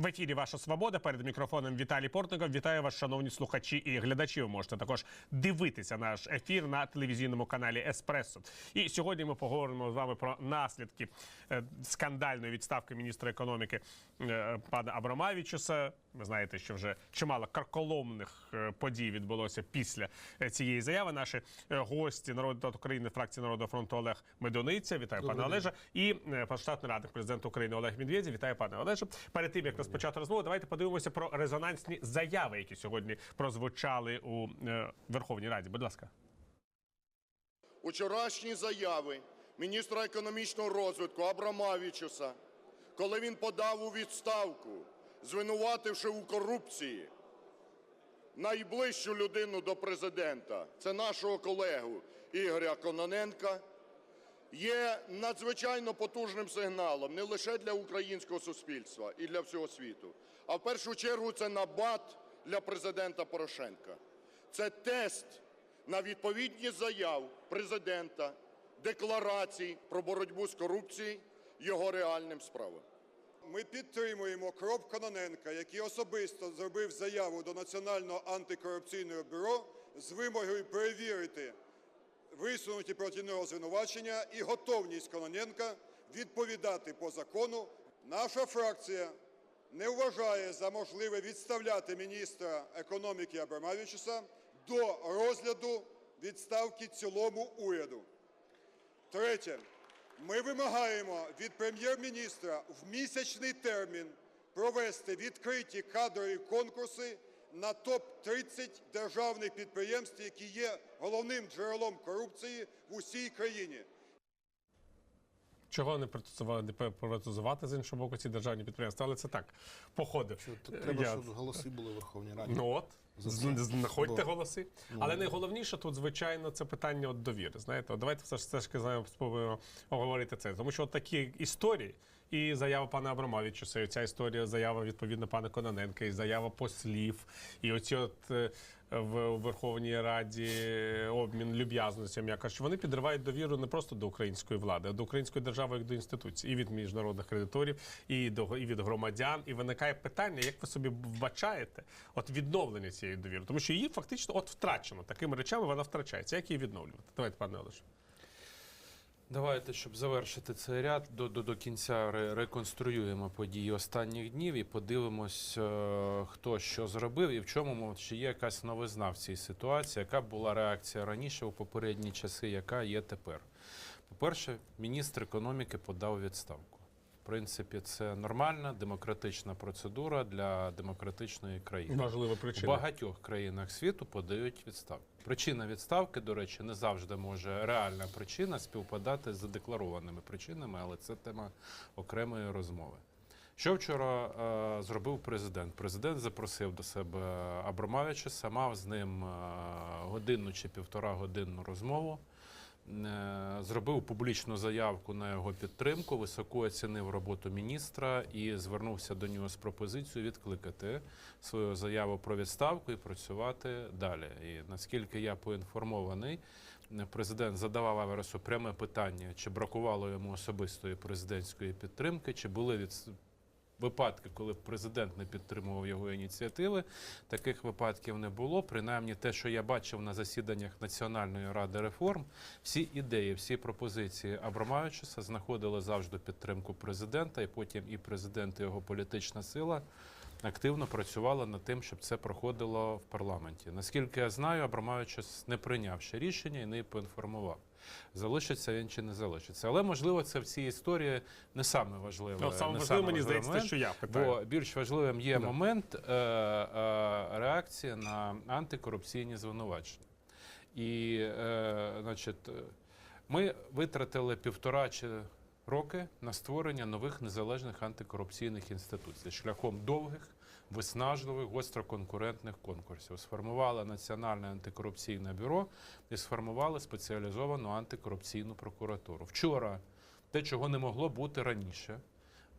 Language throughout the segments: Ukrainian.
В ефірі Ваша Свобода перед мікрофоном Віталій Портников. Вітаю вас, шановні слухачі і глядачі. Ви можете також дивитися наш ефір на телевізійному каналі Еспресо. І сьогодні ми поговоримо з вами про наслідки е, скандальної відставки міністра економіки е, пана Абрамавічуса. Ви знаєте, що вже чимало карколомних е, подій відбулося після е, цієї заяви. Наші е, гості народний депутат України, фракції Народного фронту Олег Медуниця. Вітаю пане Олеже. І е, штатний радник президента України Олег Медведєв. Вітаю пане Олеже. Перед тим як розпочати розмову, давайте подивимося про резонансні заяви, які сьогодні прозвучали у Верховній Раді. Будь ласка. Учорашні заяви міністра економічного розвитку Абрамавічуса, коли він подав у відставку, звинувативши у корупції найближчу людину до президента, це нашого колегу Ігоря Кононенка, є надзвичайно потужним сигналом не лише для українського суспільства і для всього світу, а в першу чергу це набат для президента Порошенка. Це тест на відповідність заяв президента, декларацій про боротьбу з корупцією його реальним справам. Ми підтримуємо крок Кононенка, який особисто зробив заяву до Національного антикорупційного бюро з вимогою перевірити висунуті проти нього звинувачення і готовність Кононенка відповідати по закону. Наша фракція не вважає за можливе відставляти міністра економіки Абрамавічуса до розгляду відставки цілому уряду. Третє. Ми вимагаємо від прем'єр-міністра в місячний термін провести відкриті кадрові конкурси на топ-30 державних підприємств, які є головним джерелом корупції в усій країні. Чого не приватизувати з іншого боку ці державні підприємства, але це так походив. Треба, Я- щоб голоси були в Верховній Раді. Ну от. Знаходьте голоси. Але найголовніше тут, звичайно, це питання от довіри. Знаєте, от давайте все ж все ж спробуємо обговорити це. Тому що от такі історії, і заява пана Абрамовича, і ця історія, заява відповідно пана Кононенка, і заява послів, і оці от е, в Верховній Раді обмін люб'язностям, я кажу, вони підривають довіру не просто до української влади, а до української держави як до інституцій, і від міжнародних кредиторів, і до і від громадян. І виникає питання, як ви собі вбачаєте от відновлення цієї довіри, тому що її фактично от втрачено такими речами. Вона втрачається. Як її відновлювати? Давайте, пане Олеже. Давайте, щоб завершити цей ряд, до, до, до кінця реконструюємо події останніх днів і подивимось, е, хто що зробив і в чому чи є якась новизна в цій ситуації, яка була реакція раніше у попередні часи, яка є тепер. По-перше, міністр економіки подав відставку. Принципі, це нормальна демократична процедура для демократичної країни. Важлива У багатьох країнах світу подають відставку. Причина відставки, до речі, не завжди може реальна причина співпадати з задекларованими причинами, але це тема окремої розмови. Що вчора е, зробив президент? Президент запросив до себе Абрамавича, мав з ним е, годинну чи півтора годинну розмову. Е, Зробив публічну заявку на його підтримку, високо оцінив роботу міністра і звернувся до нього з пропозицією відкликати свою заяву про відставку і працювати далі. І наскільки я поінформований, президент задавав Авересу пряме питання, чи бракувало йому особистої президентської підтримки, чи були від випадки, коли президент не підтримував його ініціативи. Таких випадків не було. Принаймні, те, що я бачив на засіданнях Національної ради реформ, всі ідеї, всі пропозиції Абрамавичуса знаходили завжди підтримку президента, і потім і президент, і його політична сила. Активно працювала над тим, щоб це проходило в парламенті. Наскільки я знаю, Абрамавичус не прийняв ще рішення і не поінформував. Залишиться він чи не залишиться. Але можливо, це в цій історії не саме важливе. Саме не важливо, мені здається, те, що я питаю. Бо більш важливим є Да. момент е, е, реакції на антикорупційні звинувачення. І, е, значить, ми витратили півтора чи роки на створення нових незалежних антикорупційних інституцій шляхом довгих, виснажливих, гостроконкурентних конкурсів. Сформували Національне антикорупційне бюро і сформували спеціалізовану антикорупційну прокуратуру. Вчора те, чого не могло бути раніше.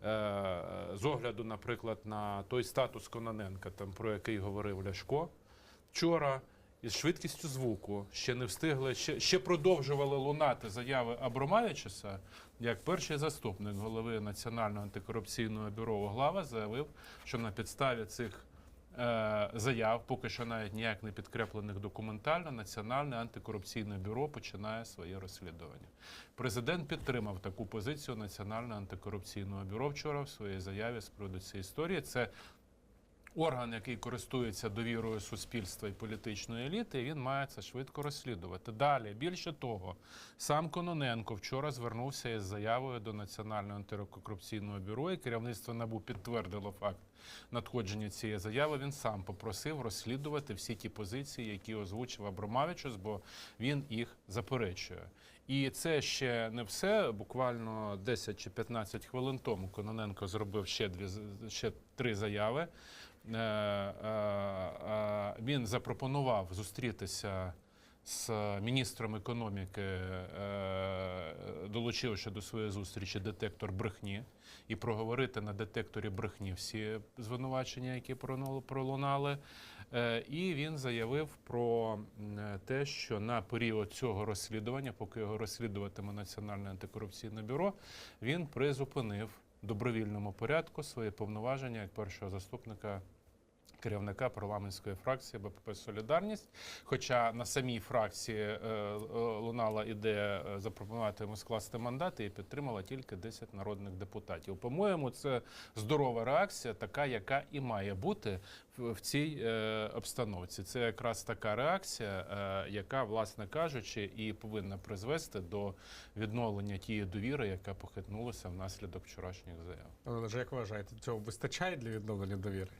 е, З огляду, наприклад, на той статус Кононенка, там про який говорив Ляшко, вчора із швидкістю звуку ще не встигли, ще, ще продовжували лунати заяви Абромавічуса, як перший заступник голови Національного антикорупційного бюро Оглава заявив, що на підставі цих е, заяв, поки що навіть ніяк не підкреплених документально, Національне антикорупційне бюро починає своє розслідування. Президент підтримав таку позицію Національного антикорупційного бюро вчора в своїй заяві з приводу цієї історії. Це орган, який користується довірою суспільства і політичної еліти, він має це швидко розслідувати. Далі, більше того, сам Кононенко вчора звернувся із заявою до Національного антикорупційного бюро, і керівництво НАБУ підтвердило факт надходження цієї заяви. Він сам попросив розслідувати всі ті позиції, які озвучив Абромавичус, бо він їх заперечує. І це ще не все. Буквально 10 чи 15 хвилин тому Кононенко зробив ще дві ще три заяви. Е, е, е, Він запропонував зустрітися з міністром економіки, долучивши до своєї зустрічі детектор брехні, і проговорити на детекторі брехні всі звинувачення, які пролунали. І він заявив про те, що на період цього розслідування, поки його розслідуватиме Національне антикорупційне бюро, він призупинив добровільному порядку свої повноваження як першого заступника керівника парламентської фракції БПП Солідарність. Хоча на самій фракції е, е, лунала ідея е, запропонувати йому скласти мандат, і підтримала тільки 10 народних депутатів. По-моєму, це здорова реакція, така, яка і має бути в, цій обстановці. Це якраз така реакція, яка, власне кажучи, і повинна призвести до відновлення тієї довіри, яка похитнулася внаслідок вчорашніх заяв. Але ж як вважаєте, цього вистачає для відновлення довіри?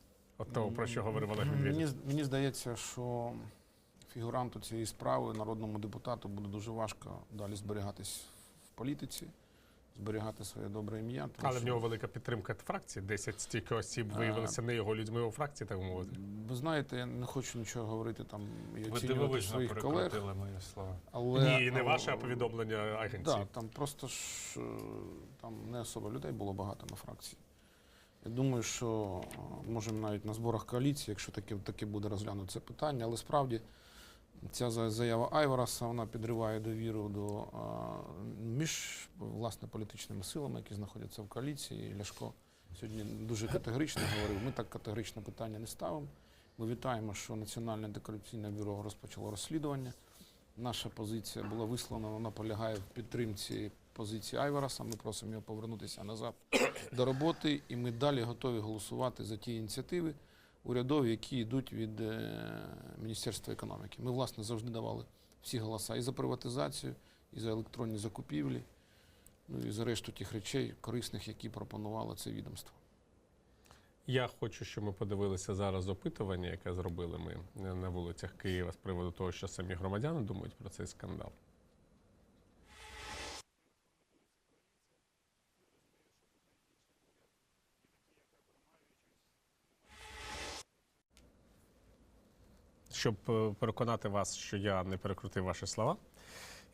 От того, про що говорив Олег Медведєв. Мені, з- мені здається, що фігуранту цієї справи, народному депутату, буде дуже важко далі зберігатись в політиці, зберігати своє добре ім'я. тому Але в нього велика підтримка фракції. 10 стільки осіб виявилися не його людьми у фракції, так мовити. Ви знаєте, я не хочу нічого говорити там і Ви оцінювати дивовижно своїх колег. мої слова. Але, Ні, не ваше, а повідомлення агенції. Да, там просто ж е, там не особо людей було багато на фракції. Я думаю, що е, можемо навіть на зборах коаліції, якщо таке, таке буде розглянути це питання, але справді ця заява Айвараса вона підриває довіру до е, між власне політичними силами, які знаходяться в коаліції. І Ляшко сьогодні дуже категорично говорив. Ми так категорично питання не ставимо. Ми вітаємо, що Національне антикорупційне бюро розпочало розслідування. Наша позиція була висловлена, вона полягає в підтримці позиції Айвараса. Ми просимо його повернутися назад до роботи, і ми далі готові голосувати за ті ініціативи урядові, які йдуть від е, Міністерства економіки. Ми, власне, завжди давали всі голоса і за приватизацію, і за електронні закупівлі, ну і за решту тих речей корисних, які пропонувало це відомство. Я хочу, щоб ми подивилися зараз опитування, яке зробили ми на вулицях Києва з приводу того, що самі громадяни думають про цей скандал. Щоб е, переконати вас, що я не перекрутив ваші слова,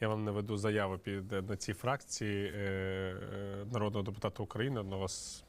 я вам наведу заяву під е, на цій фракції е, е, народного депутата України, одного з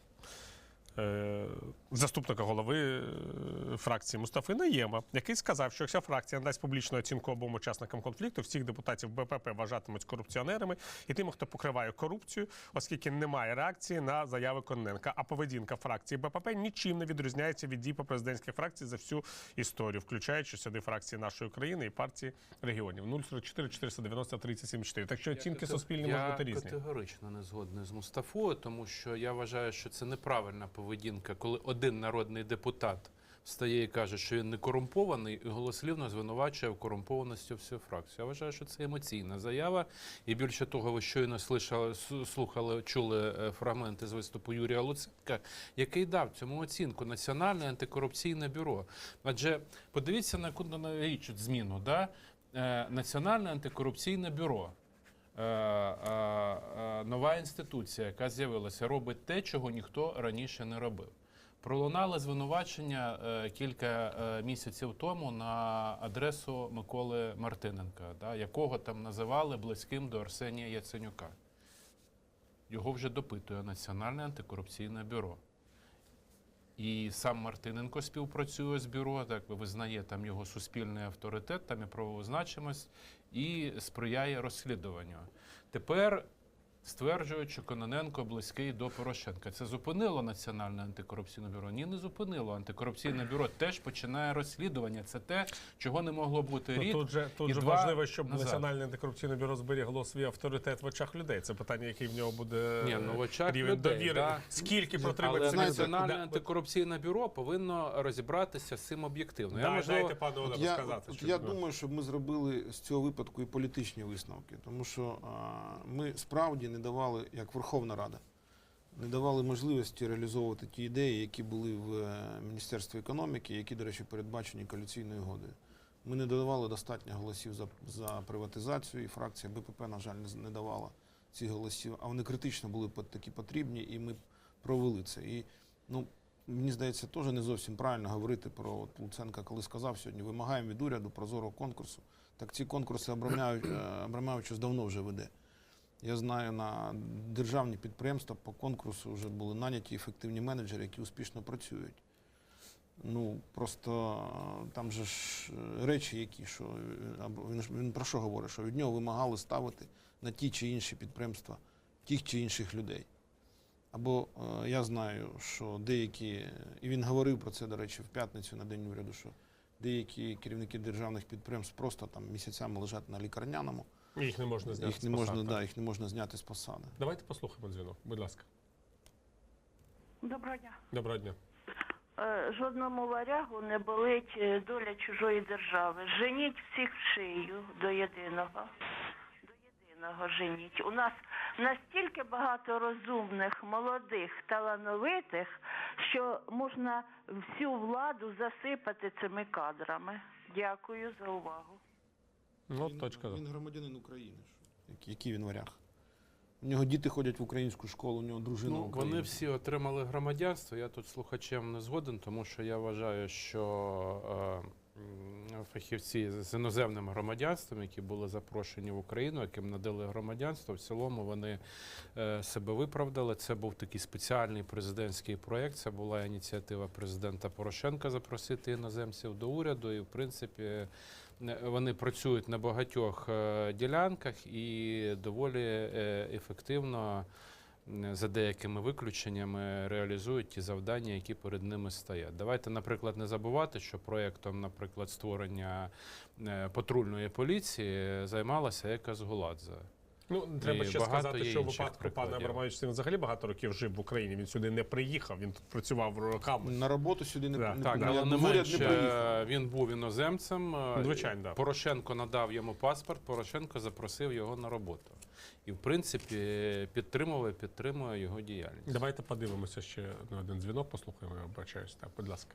заступника голови е, фракції Мустафи Наєма, який сказав, що якщо фракція надасть публічну оцінку обом учасникам конфлікту, всіх депутатів БПП вважатимуть корупціонерами і тими, хто покриває корупцію, оскільки немає реакції на заяви Кононенка. А поведінка фракції БПП нічим не відрізняється від дій по президентських фракцій за всю історію, включаючи сюди фракції нашої країни і партії регіонів. 044 490 37 Так що оцінки суспільні можуть бути Я категорично не згодний з Мустафою, тому що я вважаю, що це неправильна поведінка, коли один народний депутат встає і каже, що він не корумпований, і голослівно звинувачує в корумпованості всю фракцію. Я вважаю, що це емоційна заява. І більше того, ви щойно слышали, слухали, чули е, фрагменти з виступу Юрія Луценка, який дав цьому оцінку Національне антикорупційне бюро. Адже подивіться на річ зміну. Да? Е, Національне антикорупційне бюро. Е, е, е, нова інституція, яка з'явилася, робить те, чого ніхто раніше не робив. Пролунали звинувачення кілька місяців тому на адресу Миколи Мартиненка, якого там називали близьким до Арсенія Яценюка. Його вже допитує Національне антикорупційне бюро. І сам Мартиненко співпрацює з бюро, так визнає там його суспільний авторитет, там і правову значимость, і сприяє розслідуванню. Тепер стверджують, що Кононенко близький до Порошенка. Це зупинило Національне антикорупційне бюро? Ні, не зупинило. Антикорупційне бюро теж починає розслідування. Це те, чого не могло бути Ну, рік. тут же, тут і же два важливо, щоб назад. Національне антикорупційне бюро зберігло свій авторитет в очах людей. Це питання, який в нього буде Ні, ну, в очах рівень людей, довіри. да. Скільки Але протримається Національне Да, антикорупційне бюро повинно розібратися з цим об'єктивно. да, Я, можливо, дайте пану Олегу я, сказати. от що я думаю, що ми зробили з цього випадку і політичні висновки, тому що а, ми справді не давали, як Верховна Рада, не давали можливості реалізовувати ті ідеї, які були в е, Міністерстві економіки, які, до речі, передбачені коаліційною угодою. Ми не додавали достатньо голосів за, за приватизацію, і фракція БПП, на жаль, не, давала цих голосів, а вони критично були такі потрібні, і ми провели це. І, ну, мені здається, теж не зовсім правильно говорити про от Луценка, коли сказав сьогодні, вимагаємо від уряду прозорого конкурсу. Так ці конкурси Абрамяв- е, давно вже веде. Я знаю, на державні підприємства по конкурсу вже були наняті ефективні менеджери, які успішно працюють. Ну, просто е, там же ж е, речі, які, що е, він, він про що говорить? Що від нього вимагали ставити на ті чи інші підприємства тих чи інших людей. Або я знаю, що деякі, і він говорив про це, до речі, в п'ятницю на день уряду, що деякі керівники державних підприємств просто там місяцями лежать на лікарняному, їх не можна зняти. їх не з можна, посад, да, їх не можна зняти з посади. Давайте послухаємо дзвінок, будь ласка. Доброго дня. Доброго дня. Е, Жодному варягу не болить е, доля чужої держави. Женіть всіх в шию до єдиного. До єдиного женіть. У нас настільки багато розумних, молодих, талановитих, що можна всю владу засипати цими кадрами. Дякую за увагу. Ну, він, точка. він громадянин України. Який, який він варяг? У нього діти ходять в українську школу, у нього дружина Ну, українка. вони всі отримали громадянство. Я тут слухачем не згоден, тому що я вважаю, що е, фахівці з іноземним громадянством, які були запрошені в Україну, яким надали громадянство, в цілому вони е, себе виправдали. Це був такий спеціальний президентський проєкт. Це була ініціатива президента Порошенка запросити іноземців до уряду. І, в принципі, вони працюють на багатьох е, ділянках і доволі е, ефективно за деякими виключеннями реалізують ті завдання, які перед ними стоять. Давайте, наприклад, не забувати, що проєктом, наприклад, створення е, патрульної поліції займалася Ека Згуладзе. Ну, треба І ще сказати, що в випадку пана. Абрамовича він взагалі багато років жив в Україні. Він сюди не приїхав, він тут працював роками. На роботу сюди не, Да, не, Так, не, але не менше не приїхав. він був іноземцем. Звичайно, да. Порошенко надав йому паспорт, Порошенко запросив його на роботу. І, в принципі, підтримував підтримує його діяльність. Давайте подивимося ще на один дзвінок, послухаємо, я вибачаюсь. Так, будь ласка.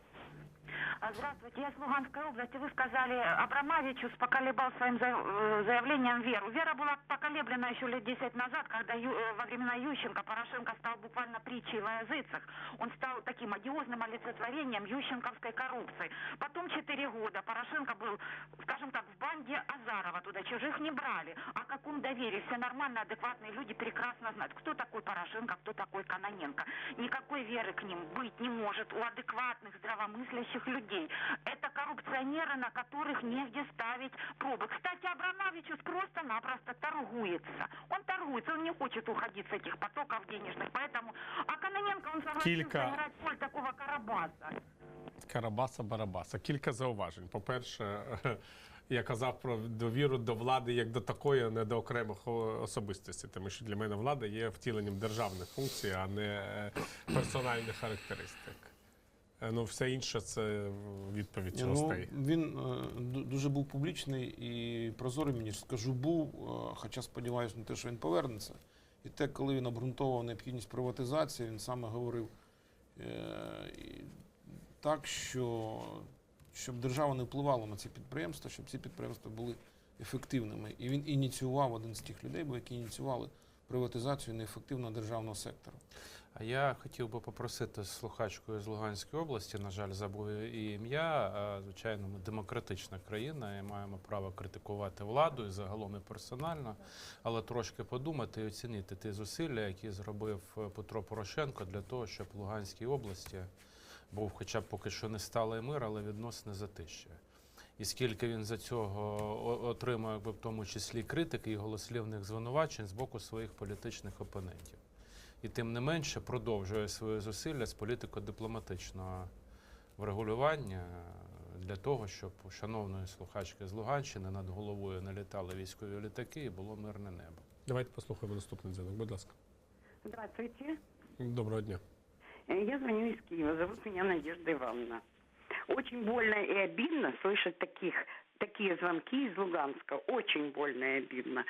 А, Здравствуйте, я с Луганской области. Вы сказали, Абрамовичус поколебал своим э, заявлением веру. Вера была поколеблена еще лет 10 назад, когда э, во времена Ющенко Порошенко стал буквально притчей во языцах. Он стал таким одиозным олицетворением ющенковской коррупции. Потом 4 года Порошенко был, скажем так, в банде Азарова. Туда чужих не брали. О каком доверии? Все нормально, адекватные люди прекрасно знают, кто такой Порошенко, кто такой Каноненко. Никакой веры к ним быть не может у адекватных, здравомыслящих людей. Это коррупционеры, на которых негде ставить пробы. Кстати, Абрамовичус просто-напросто торгуется. Он торгуется, он не хочет уходить с этих потоков денежных. Поэтому, а Каноненко, он согласился Кілька- играть роль такого Карабаса. Карабаса Барабаса. Кілька зауважень. По-перше, я казав про довіру до влади як до такої, а не до окремих о- особистостей. Тому що для мене влада є втіленням державних функцій, а не е, персональних характеристик. Е, Ну, все інше це відповідь Ні, ну, він е, дуже був публічний і прозорий, мені скажу, був, е, хоча сподіваюся на те, що він повернеться. І те, коли він обґрунтовував необхідність приватизації, він саме говорив так, що щоб держава не впливала на ці підприємства, щоб ці підприємства були ефективними. І він ініціював один з тих людей, бо які ініціювали приватизацію неефективного державного сектору. А я хотів би попросити слухачку з Луганської області, на жаль, забув її ім'я. Звичайно, ми демократична країна і маємо право критикувати владу і загалом і персонально, але трошки подумати і оцінити ті зусилля, які зробив е, Петро Порошенко для того, щоб в Луганській області був хоча б поки що не сталий мир, але відносне затища. І скільки він за цього отримав, в тому числі критики і голослівних звинувачень з боку своїх політичних опонентів. І тим не менше продовжує свої зусилля з політико-дипломатичного врегулювання для того, щоб у шановної слухачки з Луганщини над головою налітали військові літаки і було мирне небо. Давайте послухаємо наступний дзвінок. Будь ласка. Здравствуйте. Доброго дня. Э, Я звоню из Киева. Зовут меня Надежда Ивановна. Очень больно и обидно слышать таких, такие звонки из Луганска. Очень больно и обидно.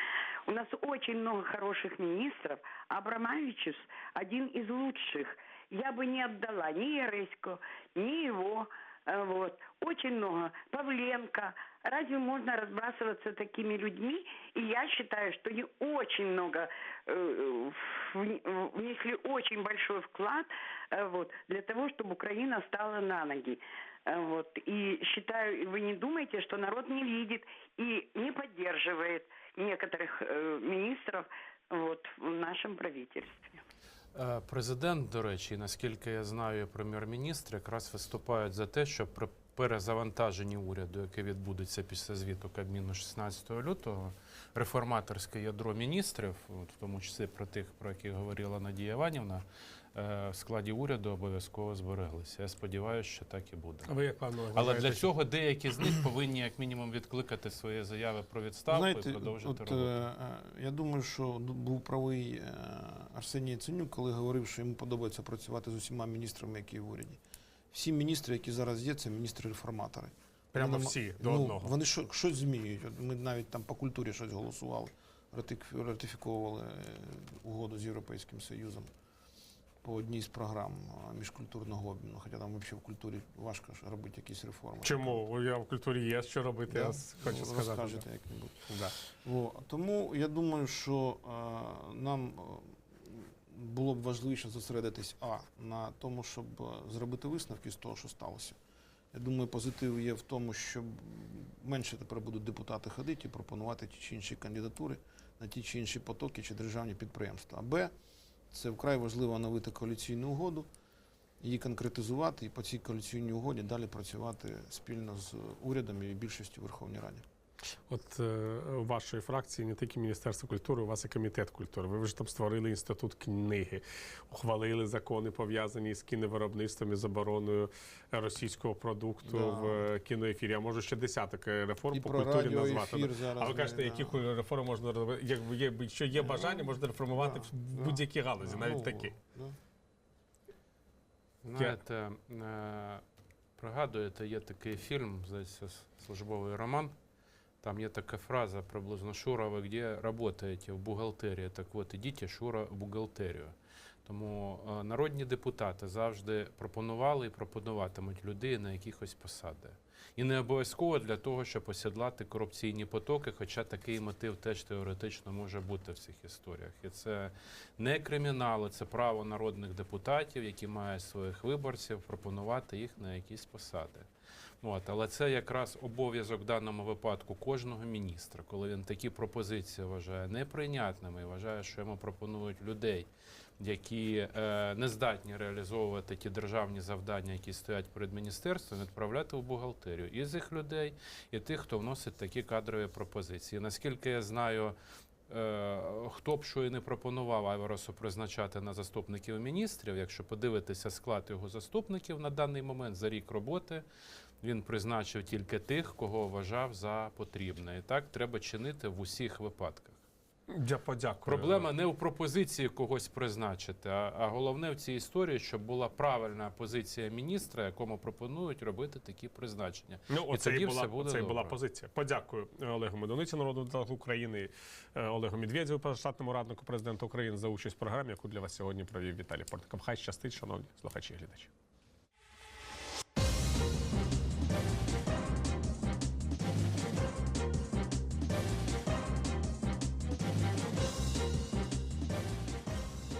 У нас очень много хороших министров. Абрамовичус один из лучших. Я бы не отдала ни Яресько, ни его. Э, Вот. Очень много. Павленко. Разве можно разбрасываться такими людьми? И я считаю, что они очень много э, вн- внесли очень большой вклад э, вот, для того, чтобы Украина встала на ноги. Вот. И считаю, вы не думаете, что народ не видит и не поддерживает некоторых э, министров вот, в нашем правительстве. Е, Президент, до речі, наскільки я знаю, прем'єр-міністр якраз виступають за те, щоб при перезавантаженні уряду, яке відбудеться після звіту Кабміну 16 лютого, реформаторське ядро міністрів, от в тому числі про тих, про яких говорила Надія Іванівна, в складі уряду обов'язково збереглися. Я сподіваюся, що так і буде. А ви як пане Але для цього деякі з них повинні як мінімум відкликати свої заяви про відставку Знаєте, і продовжити от, роботу. е, е, я думаю, що ду- був правий е, Арсеній Яценюк, коли говорив, що йому подобається працювати з усіма міністрами, які в уряді. Всі міністри, які зараз є, це міністри-реформатори. Прямо Вони всі, до ну, одного. Вони що, щось змінюють. От ми навіть там по культурі щось голосували, ратифіковували е, угоду з Європейським Союзом по одній з програм міжкультурного обміну. Хоча там взагалі в культурі важко робити якісь реформи. Чому я в культурі є що робити? Я хочу Ну, сказати. Розкажете як-небудь. Да. О, тому я думаю, що е, нам було б важливіше зосередитись а на тому, щоб зробити висновки з того, що сталося. Я думаю, позитив є в тому, що менше тепер будуть депутати ходити і пропонувати ті чи інші кандидатури на ті чи інші потоки чи державні підприємства. А Б, це вкрай важливо оновити коаліційну угоду, її конкретизувати і по цій коаліційній угоді далі працювати спільно з урядом і більшістю Верховної Раді. От е, у вашої фракції не тільки Міністерство культури, у вас і комітет культури. Ви вже там створили інститут книги, ухвалили закони, пов'язані з кіновиробництвом і забороною російського продукту Да. в е, кіноефірі. А може ще десяток е, реформ І по про культурі назвати. зараз а ви кажете, да. які ку- реформи можна робити? Як є, якщо є бажання, можна реформувати да, в да, будь-які галузі, навіть Ну, такі. да. Знаєте, е, пригадуєте, є такий фільм, здається, службовий роман. Там є така фраза приблизно Шура, ви де працюєте в бухгалтерії? Так от ідіть, Шура, в бухгалтерію. Тому е, народні депутати завжди пропонували і пропонуватимуть людей на якихось посади. І не обов'язково для того, щоб осідлати корупційні потоки, хоча такий мотив теж теоретично може бути в цих історіях. І це не кримінал, це право народних депутатів, які мають своїх виборців, пропонувати їх на якісь посади. От, але це якраз обов'язок в даному випадку кожного міністра, коли він такі пропозиції вважає неприйнятними і вважає, що йому пропонують людей, які е, не здатні реалізовувати ті державні завдання, які стоять перед міністерством, відправляти в бухгалтерію і їх людей, і тих, хто вносить такі кадрові пропозиції. Наскільки я знаю, е, хто б що і не пропонував Айворосу призначати на заступників міністрів, якщо подивитися склад його заступників на даний момент за рік роботи. Він призначив тільки тих, кого вважав за потрібне. І так треба чинити в усіх випадках. Я подякую. Проблема не в пропозиції когось призначити, а, а головне в цій історії, щоб була правильна позиція міністра, якому пропонують робити такі призначення. Ну, І оце і тоді була, буде оце і була позиція. Подякую е, Олегу Медуниці, народному депутату України, е, Олегу Медведєву, позаштатному раднику президента України за участь в програмі, яку для вас сьогодні провів Віталій Портников. Хай щастить, шановні слухачі і глядачі.